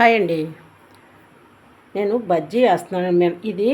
Hi అండి. నేను బజ్జీ వేస్తున్నాను ఇది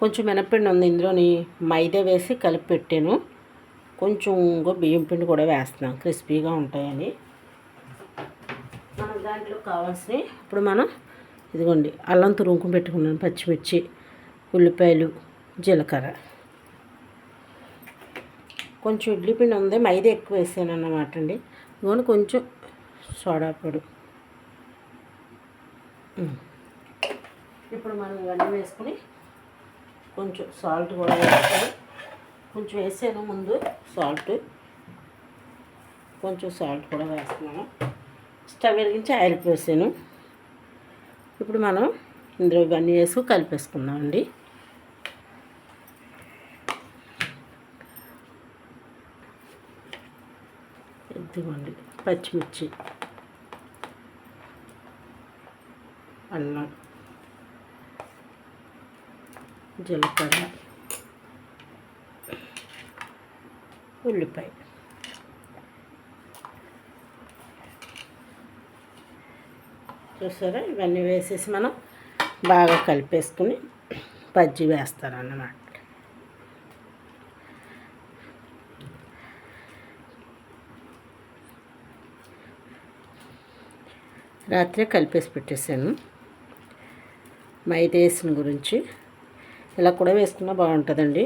కొంచెం మినప్పిండి ఉంది. ఇందులోని మైదా వేసి కలిపి పెట్టాను. కొంచెం ఇంకో బియ్యం పిండి కూడా వేస్తున్నాను. క్రిస్పీగా ఉంటాయని. మనం దాంట్లో కావాల్సినవి ఇప్పుడు మనం ఇదిగోండి అల్లం తురుముకుని పెట్టుకున్నాను. పచ్చిమిర్చి ఉల్లిపాయలు జీలకర్ర. కొంచెం ఇడ్లీ పిండి ఉంది. మైదా ఎక్కువ వేసాను అన్నమాట అండి. ఇదిగోండి కొంచెం సోడా పొడి. ఇప్పుడు మనం ఇవన్నీ వేసుకుని కొంచెం సాల్ట్ కూడా వేసుకొని కొంచెం వేసాను ముందు సాల్ట్. కొంచెం సాల్ట్ కూడా వేస్తున్నాను. స్టవ్ వెలిగించి ఆయిల్ వేసాను ఇప్పుడు మనం ఇందులో ఇవన్నీ వేసుకు కలిపేసుకుందామండి ఇదిగోండి పచ్చిమిర్చి. అల్లం జీలకర్ర ఉల్లిపాయ. చూసారా? ఇవన్నీ వేసేసి మనం బాగా కలిపేసుకుని బజ్జీ వేస్తారన్నమాట. రాత్రే కలిపేసి పెట్టేశాను. మైదేసిన గురించి. ఇలా కూడా వేసుకున్నా బాగుంటుందండి.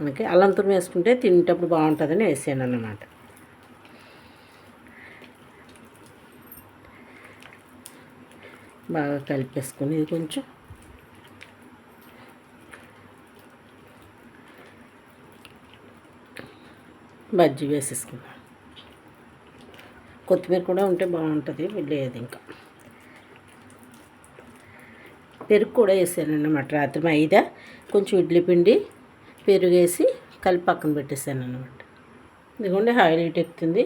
మనకి అల్లంతం వేసుకుంటే తినేటప్పుడు బాగుంటుందని వేసాను అన్నమాట. బాగా కలిపేసుకుని ఇది కొంచెం. బజ్జీ వేసేసుకున్నాను కొత్తిమీర కూడా ఉంటే బాగుంటుంది లేదు ఇంకా. పెరుగు కూడా వేసాను అనమాట రాత్రి మైదా కొంచెం ఇడ్లీ పిండి పెరుగు వేసి కలిపి పక్కన పెట్టేశాను అనమాట ఇదిగోండి హైలైట్ ఎక్కుతుంది.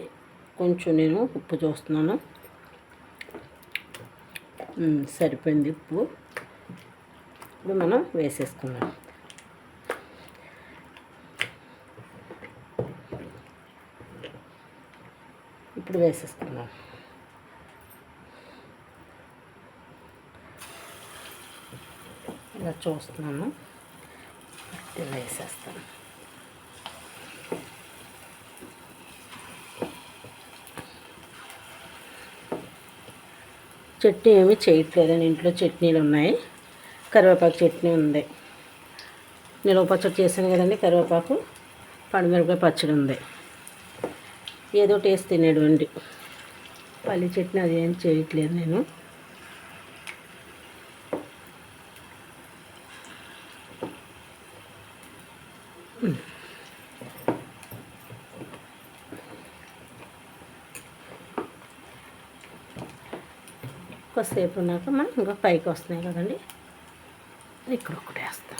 కొంచెం నేను ఉప్పు చూస్తున్నాను. సరిపోయింది ఉప్పు. ఇప్పుడు మనం వేసేసుకుందాం. ఇప్పుడు వేసేసుకుందాం. ఇలా చూస్తున్నాను. ఇలా వేసేస్తాను. చట్నీ ఏమీ చేయట్లేదండి ఇంట్లో చట్నీలు ఉన్నాయి. కరివేపాకు చట్నీ ఉంది. నిలవ పచ్చడి చేశాను కదండి. కరివేపాకు పండుమిరపకాయ పచ్చడి ఉంది. ఏదో టేస్ట్ తినేటువంటి పల్లి చట్నీ అది ఏం చేయట్లేదు నేను. కొద్దిసేపు ఉన్నాక మనం ఇంకా పైకి వస్తున్నాయి కదండి. ఇక్కడ ఒకటి వేస్తాం.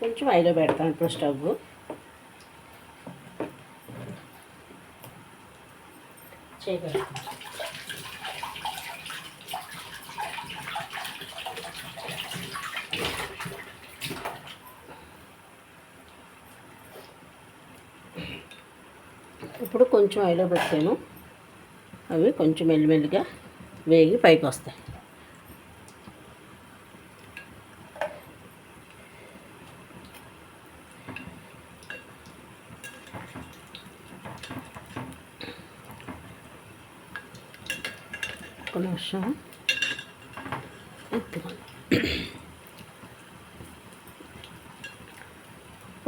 కొంచెం ఐలో పెడతాను ఇప్పుడు స్టవ్. చేయగలరు ఇప్పుడు కొంచెం ఐలో పెట్టాను. అవి కొంచెం మెల్లిమెల్లిగా వేగి పైకి వస్తాయి. ఒక నిమిషం. ఎత్తుకోండి.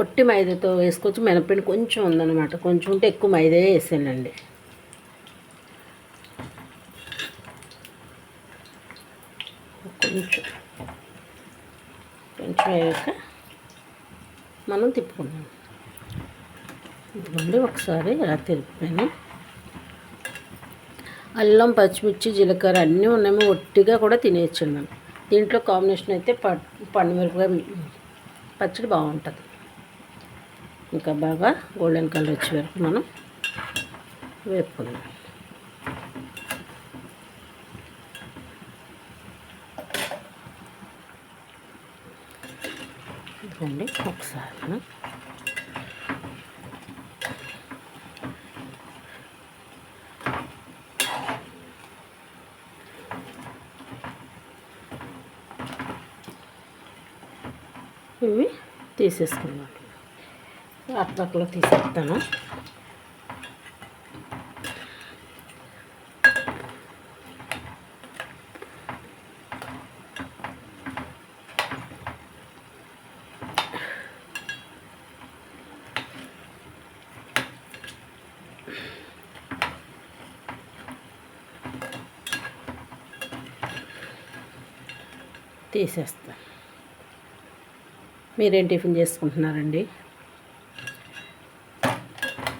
పొట్టి మైదాతో వేసుకోవచ్చు. మినపిండి కొంచెం ఉందన్నమాట. కొంచెం ఉంటే ఎక్కువ మైదా వేసానండి కొంచెం. కొంచెం అయ్యాక మనం తిప్పుకుందాం. ఇదిగోండి ఒకసారి ఇలా తిరిగిపోయాను అల్లం పచ్చిమిర్చి జీలకర్ర అన్నీ ఉన్నాయి ఒట్టిగా కూడా తినేయచ్చండి మనం. దీంట్లో కాంబినేషన్ అయితే ప పండు మిరపకాయ పచ్చడి బాగుంటుంది. ఇంకా బాగా గోల్డెన్ కలర్ వచ్చే వరకు మనం వేపుకుందాం. రండి ఒకసారి మనం ఇవి తీసేసుకున్నాను అట్లట్లో తీసేస్తాను. తీసేస్తాను. మీరేం టిఫిన్ చేసుకుంటున్నారండి?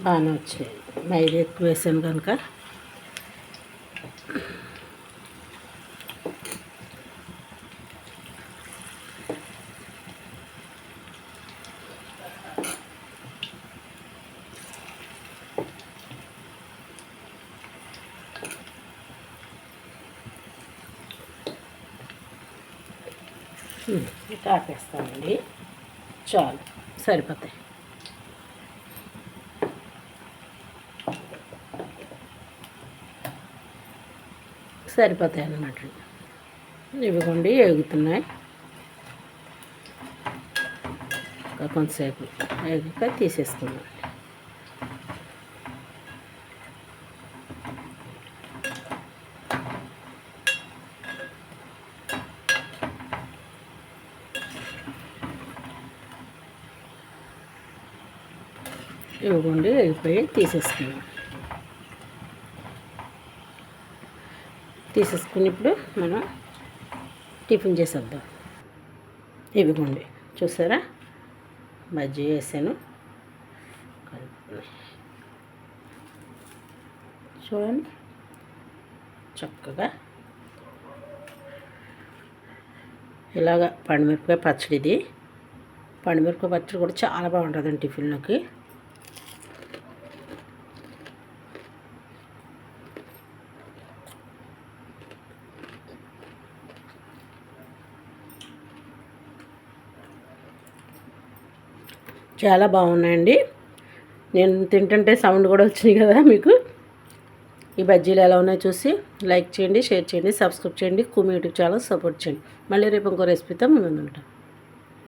వేస్తాం బాగానే వచ్చినాయి మైదా ఎక్కువ వేసాను కనుక ఇక ఆపేస్తానండి చాలు సరిపోతాయి సరిపోతాయి అన్నమాట. ఇవ్వకుండా ఎగుతున్నాయి కొంతసేపు ఎగిక తీసేసుకున్నాం ఇవ్వకుండా వెళ్ళిపోయి తీసేసుకున్నాం తీసేసుకుని ఇప్పుడు మనం టిఫిన్ చేసేద్దాం. ఇవిగోండి. చూసారా? బజ్జీ వేసాను. చూడండి. చక్కగా ఇలాగ పండుమిరపకాయ పచ్చడి ఇది పండుమిరపకాయ పచ్చడి కూడా చాలా బాగుంటుందండి టిఫిన్లోకి. చాలా బాగున్నాయండి. నేను తింటుంటే సౌండ్ కూడా వచ్చింది కదా మీకు. ఈ బజ్జీలు ఎలా ఉన్నాయో చూసి లైక్ చేయండి షేర్ చేయండి సబ్స్క్రైబ్ చేయండి కుమి యూట్యూబ్ ఛానల్ సపోర్ట్ చేయండి. మళ్ళీ రేపు ఇంకో రెసిపీతో మేము ఉంటాం.